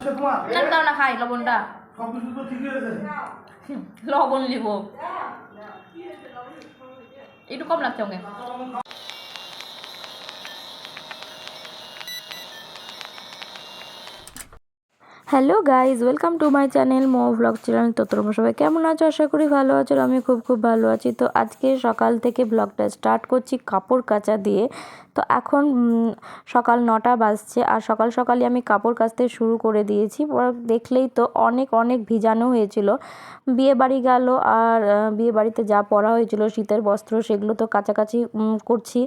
না দাও না খাই লবণটা। লবণ লিব। একটু কম লাগছে okay. Hello guys welcome to my channel Md blog channel. তো তোমরা সবাই কেমন আছো? আশা করি ভালো আছো আমি খুব খুব ভালো আছি। তো আজকে সকাল থেকে ব্লগটা স্টার্ট করছি কাপড় কাচা দিয়ে। তো এখন সকাল নটা বাজছে আর সকাল সকালই আমি কাপড় কাচতে শুরু করে দিয়েছি। দেখলেই তো অনেক অনেক ভিজানো হয়েছিল। বিয়ে বাড়ি গেল আর বিয়ে বাড়িতে যা পরা হয়েছিল, শীতের বস্ত্র সেগুলো তো কাছাকাছি করছি।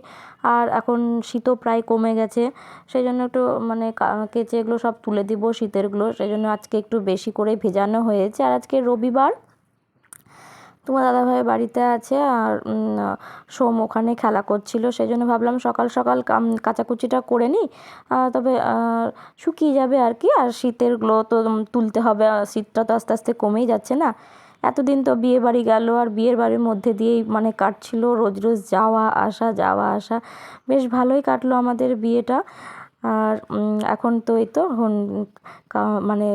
আর এখন শীতও প্রায় কমে গেছে। সেই জন্য একটু মানে কেচে এগুলো সব তুলে দিব, শীতেরগুলো। সেই জন্য আজকে একটু বেশি করে ভেজানো হয়েছে। আর আজকে রবিবার, তোমার দাদাভাই বাড়িতে আছে আর সোম ওখানে খেলা করছিল, সেই জন্য ভাবলাম সকাল সকাল কাচাকুচিটা করে নিই। তবে শুকিয়ে যাবে আর কি, আর শীতেরগুলো তো তুলতে হবে শীতটা তো আস্তে আস্তে কমেই যাচ্ছে না। এতদিন তো বিয়ে বাড়ি গেল, আর বিয়ের বাড়ির মধ্যে দিয়েই মানে কাটছিল, রোজ রোজ যাওয়া আসা যাওয়া আসা। বেশ ভালোই কাটলো আমাদের বিয়েটা। আর এখন তো এই তো মানে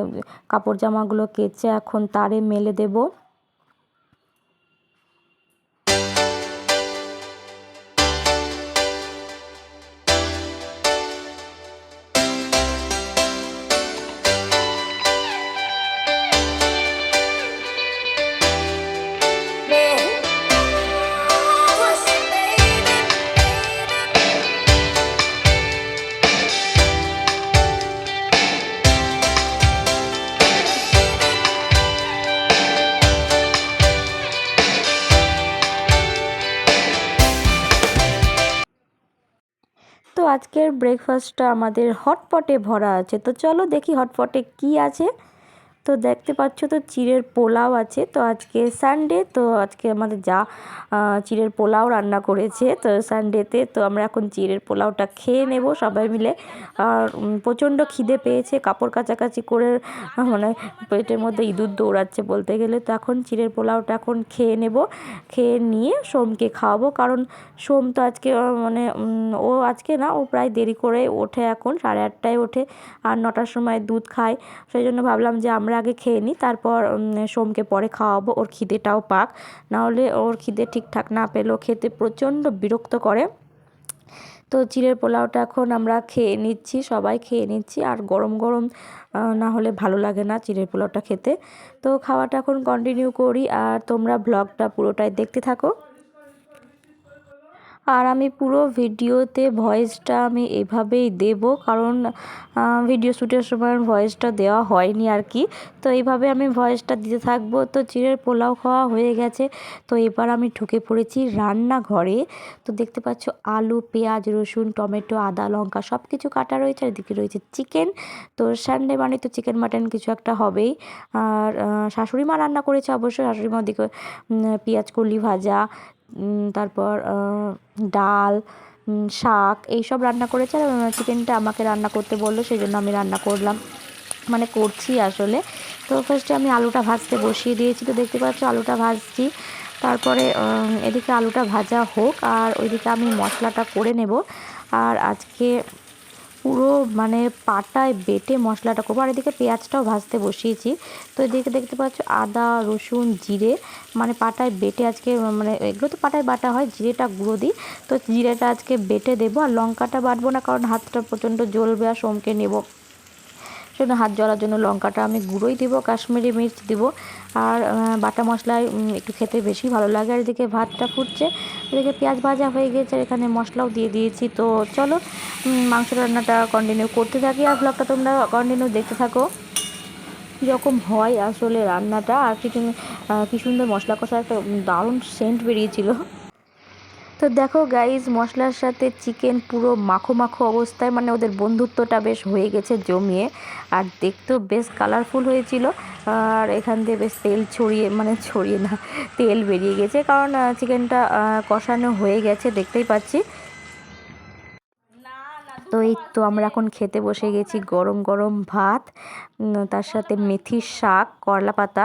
কাপড় জামাগুলো কেচে এখন তারে মেলে দেবো। ব্রেকফাস্টটা আমাদের হটপটে ভরা আছে। তো চলো দেখি হটপটে কি আছে। তো দেখতে পাচ্ছ তো চিড়ের পোলাও আছে। তো আজকে সানডে তো আজকে আমাদের যা চিড়ের পোলাও রান্না করেছে, তো সানডেতে তো আমরা এখন চিড়ের পোলাওটা খেয়ে নেব সবাই মিলে। আর প্রচণ্ড খিদে পেয়েছে, কাপড় কাচাকাচি করে মানে পেটের মধ্যে ইঁদুর দৌড়াচ্ছে বলতে গেলে। তো এখন চিড়ের পোলাওটা এখন খেয়ে নেব, খেয়ে নিয়ে সোমকে খাওয়াবো। কারণ সোম তো আজকে মানে ও আজকে না, ও প্রায় দেরি করে ওঠে এখন, সাড়ে আটটায় ওঠে। আর নটার সময় দুধ খায়। সেই জন্য ভাবলাম যে আমরা আগে খেয়ে নিই তারপর সোমকে পরে খাওয়াবো, ওর খিদেটাও পাক। নাহলে ওর খিদে ঠিকঠাক না পেলেও খেতে প্রচণ্ড বিরক্ত করে। তো চিড়ের পোলাওটা এখন আমরা খেয়ে নিচ্ছি, সবাই খেয়ে নিচ্ছি, আর গরম গরম না হলে ভালো লাগে না চিড়ের পোলাওটা খেতে। তো খাওয়াটা এখন কন্টিনিউ করি, আর তোমরা ব্লগটা পুরোটাই দেখতে থাকো। আর আমি পুরো ভিডিওতে ভয়েসটা আমি এভাবেই দেব, কারণ ভিডিও শ্যুটের সময় ভয়েসটা দেওয়া হয়নি আর কি। তো এইভাবে আমি ভয়েসটা দিতে থাকব। তো চিড়ের পোলাও খাওয়া হয়ে গেছে। তো এবার আমি ঢুকে পড়েছি রান্নাঘরে। তো দেখতে পাচ্ছ, আলু, পেঁয়াজ, রসুন, টমেটো, আদা, লঙ্কা সব কিছু কাটা রয়েছে। আর এদিকে রয়েছে চিকেন তো সানডে মানে তো চিকেন মাটন কিছু একটা হবেই। আর শাশুড়ি মা রান্না করেছে অবশ্যই শাশুড়ি মা ওদিকে পেঁয়াজ, কলি ভাজা তারপর ডাল শাক, এইসব রান্না করেছে আর চিকেনটা আমাকে রান্না করতে বলল সেই জন্য আমি রান্না করলাম। মানে করছি আসলে। তো ফার্স্টে আমি আলুটা ভাজতে বসিয়ে দিয়েছি। তো দেখতে পাচ্ছ আলুটা ভাজছি। তারপরে এদিকে আলুটা ভাজা হোক আর ওইদিকে আমি মশলাটা করে নেব। আর আজকে পুরো মানে পাটায় বেটে মশলাটা করব। আর এদিকে পেঁয়াজটাও ভাজতে বসিয়েছি। তো এদিকে দেখতে পাচ্ছ আদা, রসুন, জিরে মানে পাটায় বেটে আজকে মানে এগুলো তো পাটায় বাটা হয়, জিরেটা গুঁড়ো দিই। তো জিরেটা আজকে বেটে দেবো আর লঙ্কাটা বাটবো না, কারণ হাতটা প্রচণ্ড জ্বলবে আর সোমকে নেব। সেজন্য হাত জ্বলার জন্য লঙ্কাটা আমি গুঁড়োই দিব, কাশ্মীরি মির্চ দিব। আর বাটা মশলায় একটু খেতে বেশি ভালো লাগে। আর এদিকে ভাতটা ফুটছে। এদিকে পেঁয়াজ ভাজা হয়ে গেছে, আর এখানে মশলাও দিয়ে দিয়েছি। তো চলো মাংস রান্নাটা কন্টিনিউ করতে থাকি, আর ব্লগটা তোমরা কন্টিনিউ দেখতে থাকো। কীরকম হয় আসলে রান্নাটা, আর কি কি সুন্দর মশলা কষা একটা দারুণ সেন্ট বেরিয়েছিল। তো দেখো গাইজ মশলার সাথে চিকেন পুরো মাখো মাখো অবস্থায় মানে ওদের বন্ধুত্বটা বেশ হয়ে গেছে জমিয়ে। আর দেখতেও বেশ কালারফুল হয়েছিল। আর এখান দিয়ে বেশ তেল ছড়িয়ে মানে ছড়িয়ে না, তেল বেরিয়ে গেছে। কারণ চিকেনটা কষানো হয়ে গেছে, দেখতেই পাচ্ছি। তো এই তো আমরা এখন খেতে বসে গেছি গরম গরম ভাত তার সাথে মেথির শাক, করলা পাতা।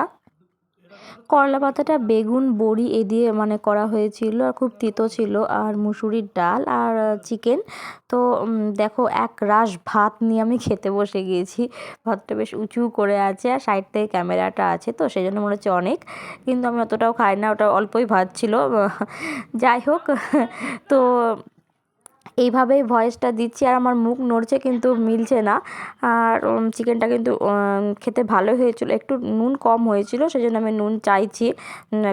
করলা পাতাটা বেগুন, বড়ি এ দিয়ে মানে করা হয়েছিল আর খুব তিতো ছিল আর মুসুরির ডাল আর চিকেন। তো দেখো এক রাস ভাত নিয়ে আমি খেতে বসে গিয়েছি ভাতটা বেশ উঁচু করে আছে আর সাইড থেকে ক্যামেরাটা আছে, তো সেই জন্য মনে হচ্ছে অনেক। কিন্তু আমি অতটাও খাই না, ওটা অল্পই ভাত ছিল। যাই হোক, তো এইভাবেই ভয়েসটা দিচ্ছি আর আমার মুখ নড়ছে কিন্তু মিলছে না। আর চিকেনটা কিন্তু খেতে ভালো হয়েছিল। একটু নুন কম হয়েছিল সেই জন্য আমি নুন চাইছি।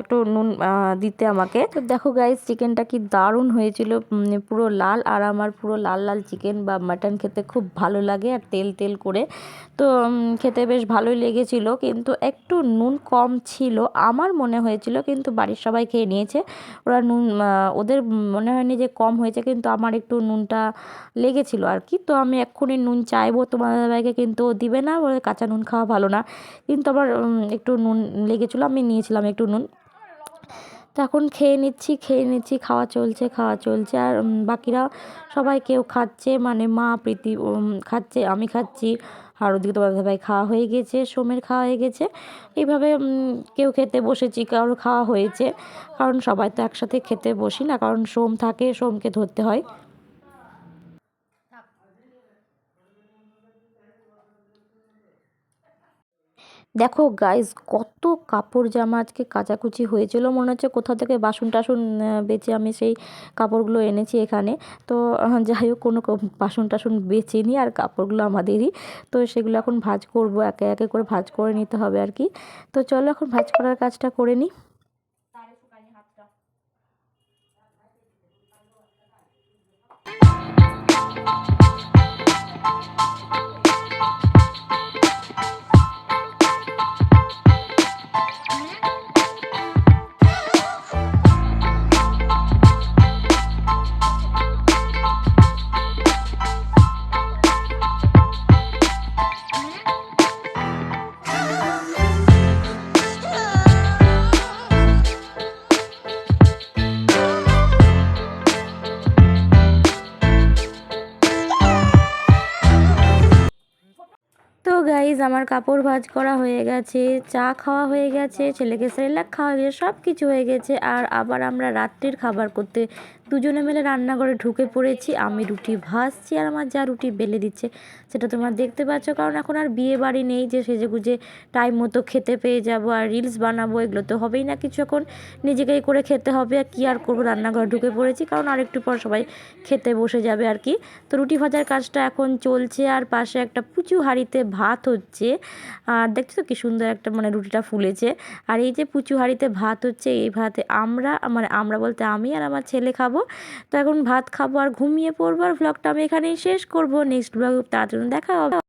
একটু নুন দিতে আমাকে। তো দেখো গাইস চিকেনটা কি দারুণ হয়েছিল। পুরো লাল আর আমার পুরো লাল লাল চিকেন বা মাটন খেতে খুব ভালো লাগে আর তেল তেল করে। তো খেতে বেশ ভালোই লেগেছিল। কিন্তু একটু নুন কম ছিল আমার মনে হয়েছিল, কিন্তু বাড়ির সবাই খেয়ে নিয়েছে। ওরা নুন ওদের মনে হয়নি যে কম হয়েছে, কিন্তু আমার একটু নুনটা লেগেছিল আর কি। তো আমি এক্ষুনি নুন চাইব, তোমার দাদাভাইকে কিন্তু দিবে না, বলে কাঁচা নুন খাওয়া ভালো না। কিন্তু আবার একটু নুন লেগেছিলো, আমি নিয়েছিলাম একটু নুন। তো এখন খেয়ে নিচ্ছি খেয়ে নিচ্ছি, খাওয়া চলছে খাওয়া চলছে। আর বাকিরা সবাই কেউ খাচ্ছে মানে মা, প্রীতি খাচ্ছে, আমি খাচ্ছি। আর ওদিকে তোমার ভাই খাওয়া হয়ে গেছে, সোমের খাওয়া হয়ে গেছে। এইভাবে কেউ খেতে বসেছি, কারোর খাওয়া হয়েছে। কারণ সবাই তো একসাথে খেতে বসি না, কারণ সোম থাকে, সোমকে ধরতে হয়। দেখো গাইস কত কাপড় জামা আজকে কাচাকুচি হয়েছিল। মনে হচ্ছে কোথা থেকে বাসন টাসন বেচে আমি সেই কাপড়গুলো এনেছি এখানে। তো যাই হোক, কোনো বাসন টাসন বেচেনি আর কাপড়গুলো আমাদেরই। তো সেগুলো এখন ভাজ করব, একে একে করে ভাজ করে নিতে হবে আর কি। তো চলো এখন ভাজ করার কাজটা করে নিই তো গাইজ আমার কাপড় ভাজ করা হয়ে গেছে, চা খাওয়া হয়ে গেছে, ছেলেকে সেরেলাক খাওয়া হয়ে সব কিছু হয়ে গেছে। আর আবার আমরা রাত্রির খাবার করতে দুজনে মিলে রান্নাঘরে ঢুকে পড়েছি। আমি রুটি ভাজছি আর আমার যা রুটি বেলে দিচ্ছে, সেটা তোমরা দেখতে পাচ্ছ। কারণ এখন আর বিয়ে বাড়ি নেই, যে সেজে গুজে টাইম মতো খেতে পেয়ে যাব আর রিলস বানাবো, এগুলো তো হবেই না কিছু এখন। নিজেকেই করে খেতে হবে আর কী আর করব? রান্নাঘরে ঢুকে পড়েছি, কারণ আরেকটু পর সবাই খেতে বসে যাবে আর কি। তো রুটি ভাজার কাজটা এখন চলছে আর পাশে একটা পুচু হাঁড়িতে ভাত হচ্ছে। আর দেখছ তো কি সুন্দর একটা মানে রুটিটা ফুলেছে। আর এই যে পুচু হাঁড়িতে ভাত হচ্ছে, এই ভাতে আমরা মানে আমরা বলতে আমি আর আমার ছেলে খাব। তো এখন ভাত খাব আর ঘুমিয়ে পড়ব আর ভ্লগটা আমি এখানেই শেষ করব। নেক্সট ব্লগ তার জন্য দেখা হবে।